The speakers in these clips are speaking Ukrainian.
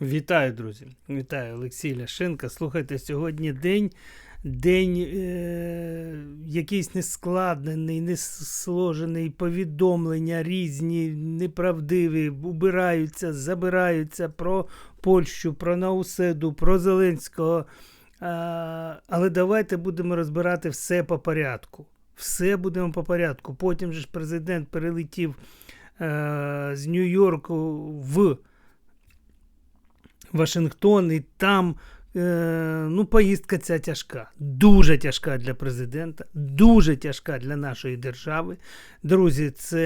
Вітаю, друзі! Вітаю Олексій Ляшенко. Слухайте, сьогодні день, день е- якийсь нескладнений, несложений, повідомлення різні, неправдиві, убираються, забираються про Польщу, про Науседу, про Зеленського. А, але давайте будемо розбирати все по порядку. Все будемо по порядку. Потім же ж президент перелетів е- з Нью-Йорку в. Вашингтон, і там е, ну, поїздка ця тяжка. Дуже тяжка для президента, дуже тяжка для нашої держави. Друзі, це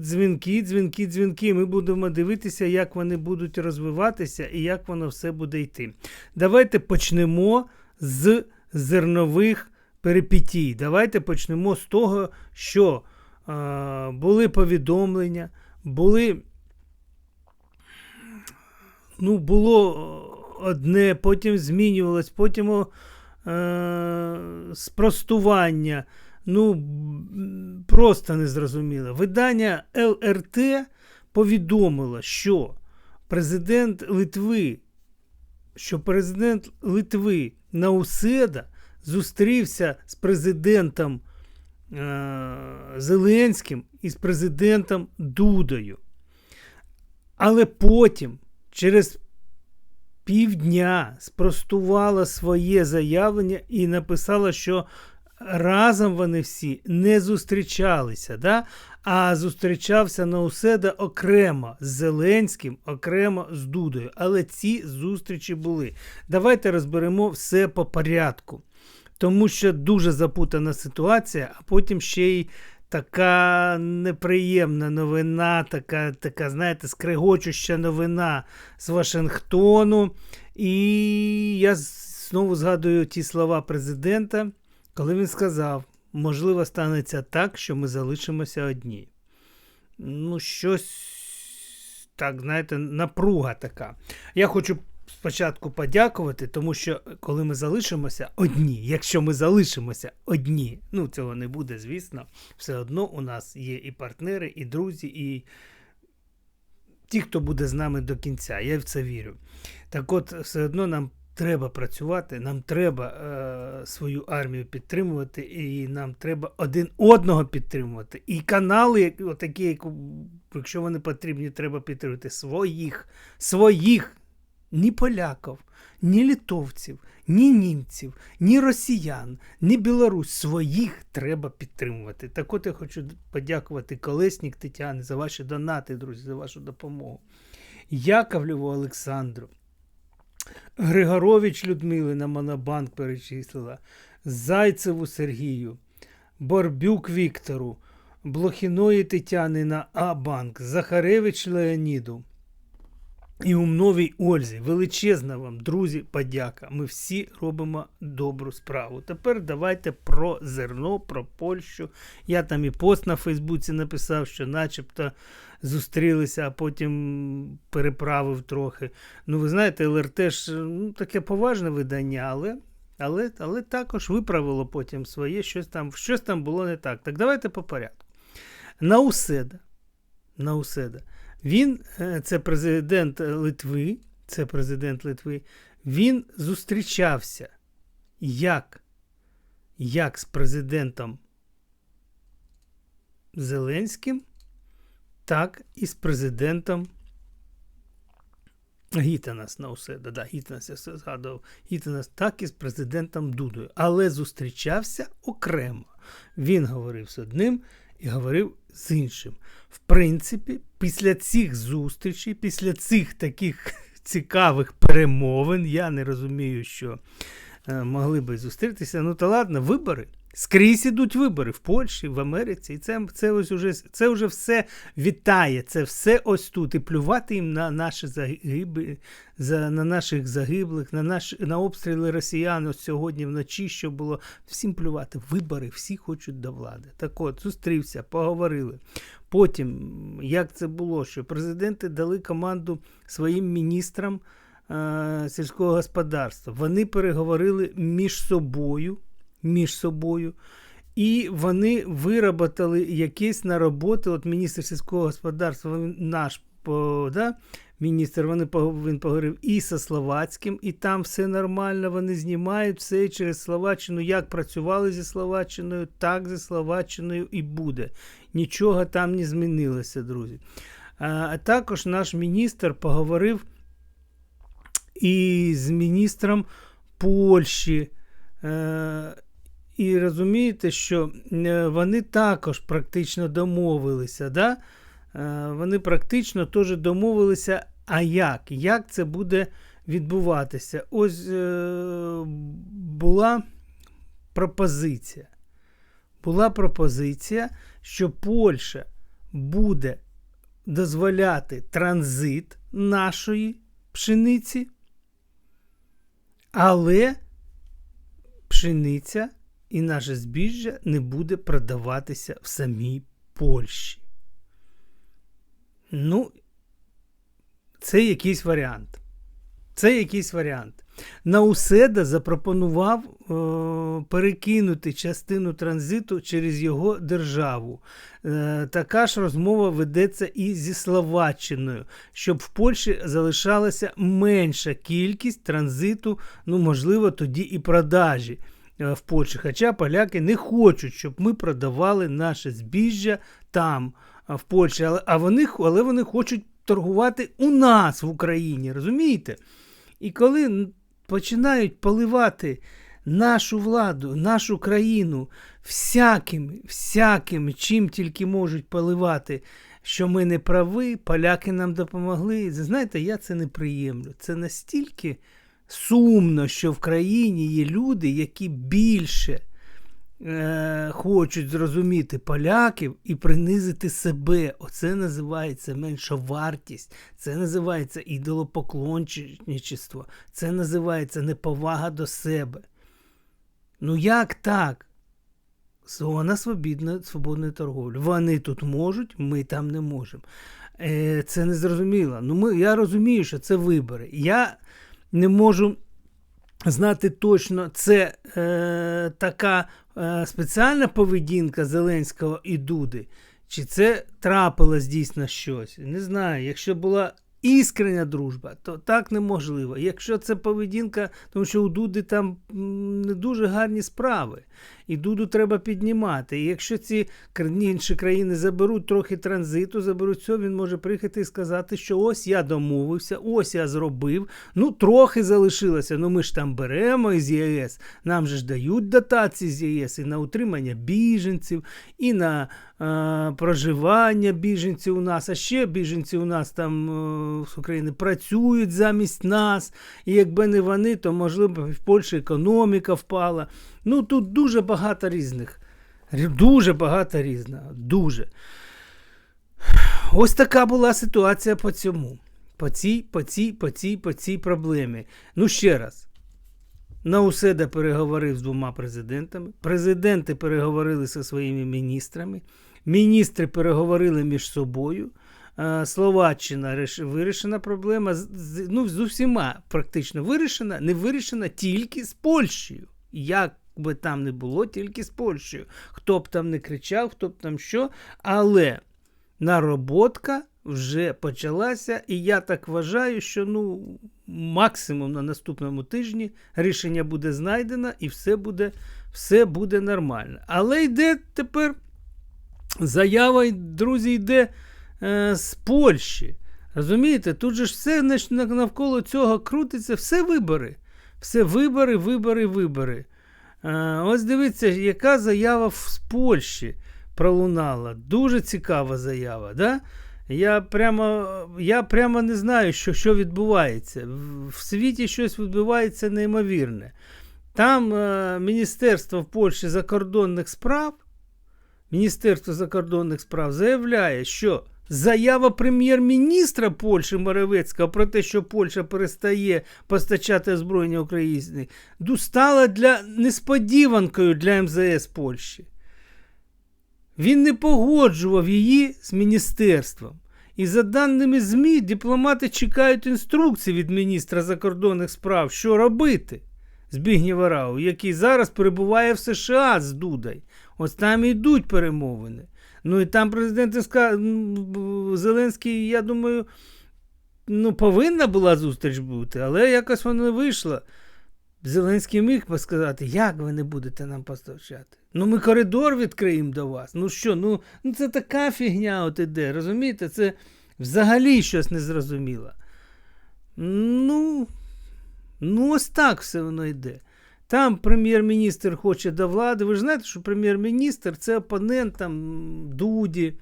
дзвінки, дзвінки, дзвінки. Ми будемо дивитися, як вони будуть розвиватися і як воно все буде йти. Давайте почнемо з зернових перипетій. Давайте почнемо з того, що е, були повідомлення, були ну, було одне, потім змінювалось, потім е, спростування. Ну, просто незрозуміло. Видання ЛРТ повідомило, що президент Литви, що президент Литви Науседа зустрівся з президентом е, Зеленським і з президентом Дудою. Але потім через півдня спростувала своє заявлення і написала, що разом вони всі не зустрічалися, да? а зустрічався Науседа окремо з Зеленським, окремо з Дудою. Але ці зустрічі були. Давайте розберемо все по порядку. Тому що дуже запутана ситуація, а потім ще й така неприємна новина, така, така, знаєте, скрегочуща новина з Вашингтону. І я знову згадую ті слова президента, коли він сказав: можливо, станеться так, що ми залишимося одні. Ну, щось так, знаєте, напруга така. Я хочу спочатку подякувати, тому що коли ми залишимося одні, якщо ми залишимося одні, ну цього не буде, звісно, все одно у нас є і партнери, і друзі, і ті, хто буде з нами до кінця. Я в це вірю. Так от, все одно нам. Треба працювати, нам треба е, свою армію підтримувати, і нам треба один одного підтримувати. І канали, отакі, якщо вони потрібні, треба підтримувати своїх, своїх ні поляків, ні литовців, ні німців, ні росіян, ні білорусь. Своїх треба підтримувати. Так от я хочу подякувати Колеснік Тетяни за ваші донати, друзі, за вашу допомогу. Яковлеву Олександру. Григорович Людмили на Монобанк перечислила, Зайцеву Сергію, Борбюк Віктору, Блохіної Тетяни на А-банк, Захаревич Леоніду. І умновій Ользі, величезна вам, друзі, подяка. Ми всі робимо добру справу. Тепер давайте про зерно, про Польщу. Я там і пост на Фейсбуці написав, що начебто зустрілися, а потім переправив трохи. Ну, ви знаєте, ЛРТ ж ну, таке поважне видання, але але, але також виправило потім своє, щось там щось там було не так. Так давайте по порядку. Науседа. Науседа. Він, е, це президент Литви, це президент Литви, він зустрічався як, як з президентом Зеленським, так і з президентом Гітанас на усе, да, да, Гітанас, я все згадував, Гітанас, так і з президентом Дудою. Але зустрічався окремо. Він говорив з одним і говорив з іншим. В принципі, після цих зустрічей, після цих таких цікавих перемовин, я не розумію, що е, могли би зустрітися. Ну, то ладно, вибори. Скрізь ідуть вибори в Польщі, в Америці. І це це, ось уже, це вже все вітає, це все ось тут. І плювати їм на наші загиби, за, на наших загиблих, на наш, на обстріли росіян ось сьогодні вночі, що було. Всім плювати. Вибори, всі хочуть до влади. Так от, зустрівся, поговорили. Потім, як це було, що президенти дали команду своїм міністрам е, сільського господарства. Вони переговорили між собою між собою. І вони вироботали якісь нароботи. От міністр сільського господарства наш да, міністр, вони він поговорив і зі Словацьким, і там все нормально, вони знімають все через Словаччину. Як працювали зі Словаччиною, так зі Словаччиною і буде. Нічого там не змінилося, друзі. А, також наш міністр поговорив і з міністром Польщі. І розумієте, що е, вони також практично домовилися. Да? Е, Вони практично теж домовилися. А як? Як це буде відбуватися? Ось е, була пропозиція. Була пропозиція, що Польща буде дозволяти транзит нашої пшениці, але пшениця і наше збіжжя не буде продаватися в самій Польщі. Ну, це якийсь варіант. Це якийсь варіант. Науседа запропонував е, перекинути частину транзиту через його державу. Е, така ж розмова ведеться і зі Словаччиною, щоб в Польщі залишалася менша кількість транзиту, ну, можливо, тоді і продажі в Польщі. Хоча поляки не хочуть, щоб ми продавали наше збіжжя там, в Польщі, але, а вони, але вони хочуть торгувати у нас в Україні, розумієте? І коли починають поливати нашу владу, нашу країну всяким, всяким, чим тільки можуть поливати, що ми не прави, поляки нам допомогли. Знаєте, я це не приємлю. Це настільки сумно, що в країні є люди, які більше е, хочуть зрозуміти поляків і принизити себе. Оце називається меншовартість, це називається ідолопоклонничество, це називається неповага до себе. Ну як так? Зона свободної торговлі. Вони тут можуть, ми там не можемо. Е, це не зрозуміло. Ну, ми, я розумію, що це вибори. Я не можу знати точно, це е, така е, спеціальна поведінка Зеленського і Дуди, чи це трапилось дійсно щось. Не знаю. Якщо була іскрення дружба, то так неможливо. Якщо це поведінка, тому що у Дуди там не дуже гарні справи. І Дуду треба піднімати. І якщо ці інші країни заберуть трохи транзиту, заберуть все, він може приїхати і сказати, що ось я домовився, ось я зробив. Ну, трохи залишилося. Ну ми ж там беремо із ЄС. Нам же ж дають дотації з ЄС і на утримання біженців, і на проживання біженців у нас. А ще біженці у нас там е, з України працюють замість нас. І якби не вони, то можливо в Польщі економіка впала. Ну тут дуже багато різних. Дуже багато різного. Дуже. Ось така була ситуація по цьому. По цій, по цій, по цій, по цій проблемі. Ну, ще раз. Науседа переговорив з двома президентами. Президенти переговорили зі своїми міністрами. Міністри переговорили між собою. Е, Словаччина вирішена проблема. Ну, з усіма практично вирішена, не вирішена тільки з Польщею. Як би там не було, тільки з Польщею. Хто б там не кричав, хто б там що. Але нароботка вже почалася, і я так вважаю, що ну, максимум на наступному тижні рішення буде знайдено і все буде, все буде нормально. Але йде тепер заява, друзі, йде е, з Польщі. Розумієте, тут же ж все навколо цього крутиться, все вибори. Все вибори, вибори, вибори. Е, ось дивіться, яка заява з Польщі пролунала. Дуже цікава заява. Да? Я прямо, я прямо не знаю, що, що відбувається. В світі щось відбувається неймовірне. Там е, Міністерство в Польщі закордонних справ, Міністерство закордонних справ заявляє, що заява прем'єр-міністра Польщі Моровецького про те, що Польща перестає постачати озброєння Україні, стала для несподіванкою для МЗС Польщі. Він не погоджував її з міністерством. І за даними ЗМІ, дипломати чекають інструкцій від міністра закордонних справ, що робити. Збігнєва Рау, який зараз перебуває в США з Дудай. Ось там і йдуть перемовини. Ну і там президент ска... м, Зеленський, я думаю, ну, повинна була зустріч бути, але якось вона не вийшла. Зеленський міг би сказати, як ви не будете нам постачати? Ну, ми коридор відкриємо до вас. Ну що, ну, ну це така фігня от іде, розумієте? Це взагалі щось незрозуміло. Ну, ну, ось так все воно йде. Там прем'єр-міністр хоче до влади. Ви ж знаєте, що прем'єр-міністр це опонент там Дуді.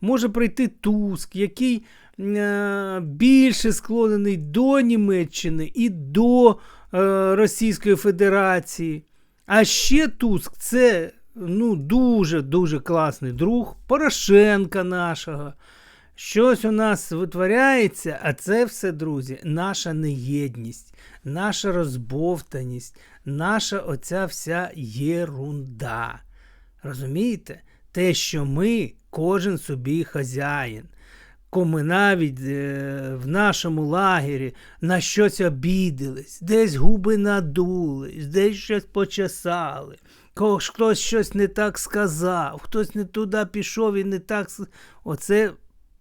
Може прийти Туск, який е, більше склонений до Німеччини і до е, Російської Федерації. А ще Туск це ну, дуже-дуже класний друг Порошенка нашого. Щось у нас витворяється, а це все, друзі, наша неєдність, наша розбовтаність, наша оця вся єрунда. Розумієте? Те, що ми, кожен собі хазяїн. Коми навіть е, в нашому лагері на щось обідались, десь губи надулись, десь щось почесали, хтось щось не так сказав, хтось не туди пішов і не так. Оце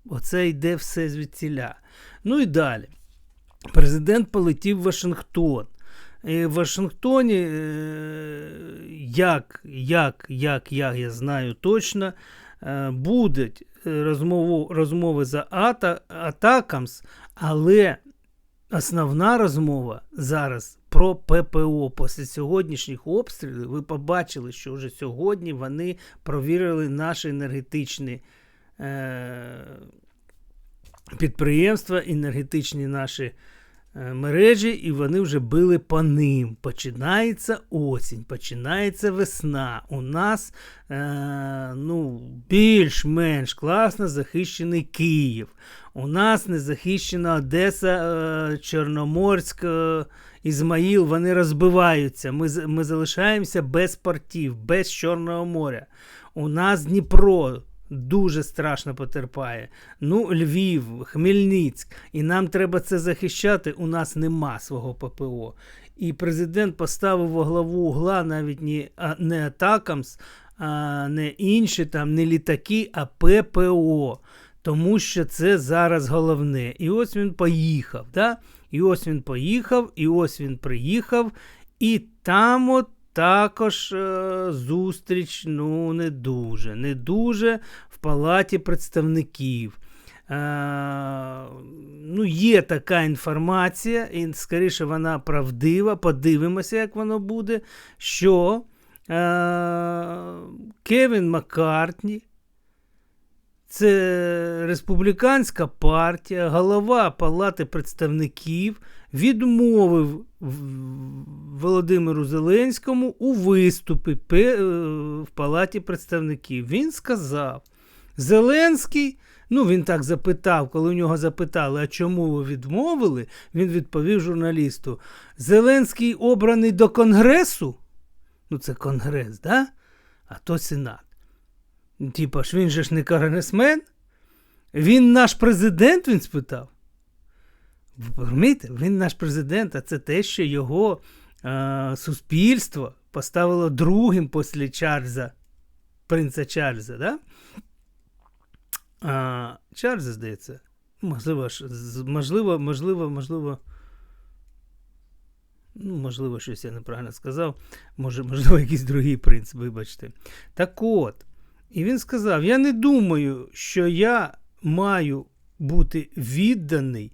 Оце йде все звідціля. Ну і далі. Президент полетів в Вашингтон. В Вашингтоні, е, як, як, як, як я знаю точно, е, будуть розмову, розмови за ата, Атакамс, але основна розмова зараз про ППО. Після сьогоднішніх обстрілів ви побачили, що вже сьогодні вони провірили наші енергетичні. Е, підприємства, енергетичні наші мережі, і вони вже били по ним. Починається осінь, починається весна. У нас е, ну, більш-менш класно захищений Київ. У нас не захищена Одеса, е, Чорноморськ, е, Ізмаїл, вони розбиваються. Ми, ми залишаємося без портів, без Чорного моря. У нас Дніпро дуже страшно потерпає. Ну, Львів, Хмельницьк. І нам треба це захищати. У нас нема свого ППО. І президент поставив во главу угла навіть не, не Атакамс, а не інші там, не літаки, а ППО. Тому що це зараз головне. І ось він поїхав. Да? І ось він поїхав, і ось він приїхав. І там от також е, зустріч ну, не дуже. Не дуже в Палаті представників. Е, ну, Є така інформація, і скоріше вона правдива. Подивимося, як воно буде. Що е, Кевін Маккартні, це республіканська партія, голова Палати представників відмовив Володимиру Зеленському у виступі е, в Палаті представників. Він сказав: Зеленський. Ну, він так запитав, коли у нього запитали, а чому ви відмовили, він відповів журналісту: Зеленський обраний до Конгресу. Ну, це Конгрес, да? а то Сенат. Типа ж він же ж не конгресмен? Він наш президент, він спитав. Ви розумієте? Він наш президент, а це те, що його е, суспільство поставило другим після Чарльза, принца Чарльза. Да? А, Чарльза, здається. Можливо, можливо, можливо, можливо. Ну, можливо, щось я неправильно сказав. Може, Можливо, якийсь другий принц, вибачте. Так от. І він сказав: Я не думаю, що я маю бути відданий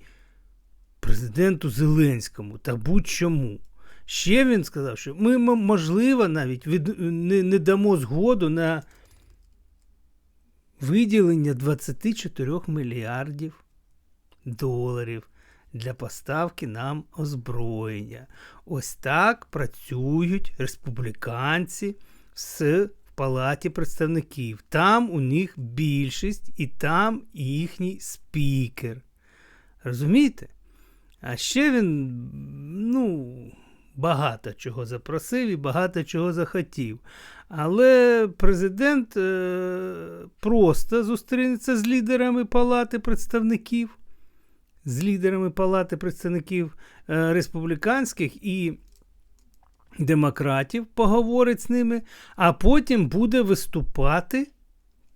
президенту Зеленському та будь-чому. Ще він сказав, що ми, можливо, навіть від, не, не дамо згоду на виділення 24 мільярдів доларів для поставки нам озброєння. Ось так працюють республіканці з Палаті представників. Там у них більшість і там їхній спікер. Розумієте? А ще він, ну, багато чого запросив і багато чого захотів. Але президент е, просто зустрінеться з лідерами Палати представників, з лідерами Палати представників е, республіканських і демократів, поговорить з ними, а потім буде виступати,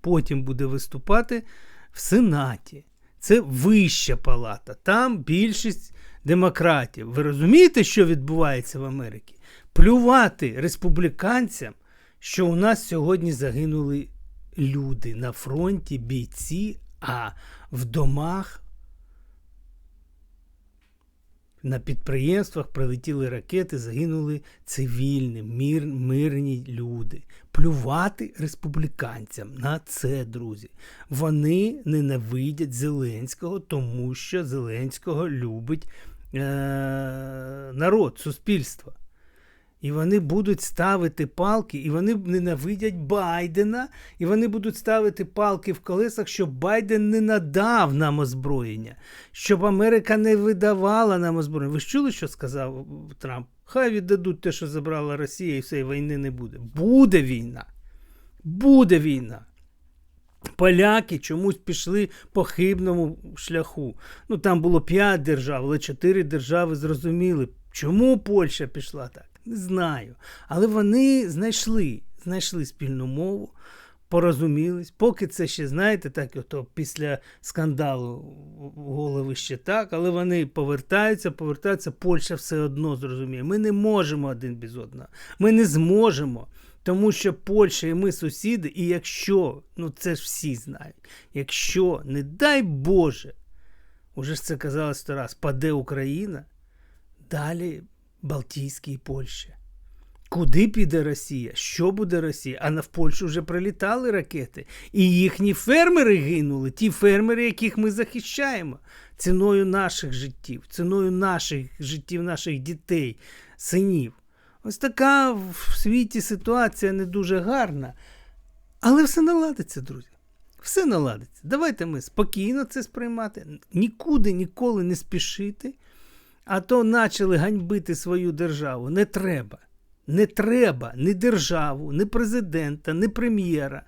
потім буде виступати в Сенаті. це вища палата. Там більшість демократів. Ви розумієте, що відбувається в Америці? Плювати республіканцям, що у нас сьогодні загинули люди на фронті, бійці, а в домах. На підприємствах прилетіли ракети, загинули цивільні, мир, мирні люди. Плювати республіканцям на це, друзі. Вони ненавидять Зеленського, тому що Зеленського любить е- народ, суспільство. І вони будуть ставити палки, і вони ненавидять Байдена, і вони будуть ставити палки в колесах, щоб Байден не надав нам озброєння, щоб Америка не видавала нам озброєння. Ви ж чули, що сказав Трамп? Хай віддадуть те, що забрала Росія, і все, і війни не буде. Буде війна. Буде війна. Поляки чомусь пішли по хибному шляху. Ну там було п'ять держав, але чотири держави зрозуміли, чому Польща пішла так. Не знаю. Але вони знайшли знайшли спільну мову, порозумілись. Поки це ще, знаєте, так, ото після скандалу голови ще так, але вони повертаються, повертаються, Польща все одно зрозуміє. Ми не можемо один без одного. Ми не зможемо. Тому що Польща і ми сусіди, і якщо, ну це ж всі знають, якщо, не дай Боже, уже ж це казали сто раз, паде Україна, далі Балтійській Польщі. Куди піде Росія? Що буде Росія? А на в Польщу вже прилітали ракети. І їхні фермери гинули, ті фермери, яких ми захищаємо, ціною наших життів, ціною наших життів, наших дітей, синів. Ось така в світі ситуація не дуже гарна. Але все наладиться, друзі. Все наладиться. Давайте ми спокійно це сприймати, нікуди ніколи не спішити. А то почали ганьбити свою державу. Не треба. Не треба ні державу, ні президента, ні прем'єра.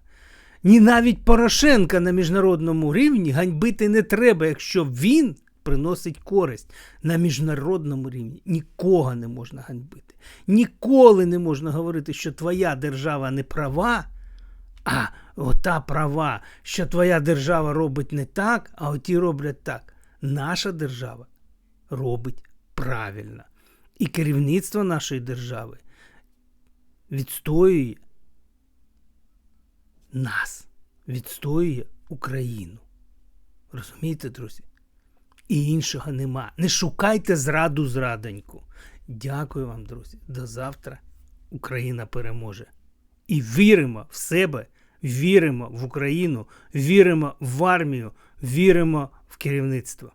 Ні навіть Порошенка на міжнародному рівні ганьбити не треба, якщо він приносить користь на міжнародному рівні. Нікого не можна ганьбити. Ніколи не можна говорити, що твоя держава не права, а ота права, що твоя держава робить не так, а оті роблять так. Наша держава робить правильно. І керівництво нашої держави відстоює нас, відстоює Україну. Розумієте, друзі? І іншого нема. Не шукайте зраду зрадоньку. Дякую вам, друзі. До завтра Україна переможе. І віримо в себе, віримо в Україну, віримо в армію, віримо в керівництво.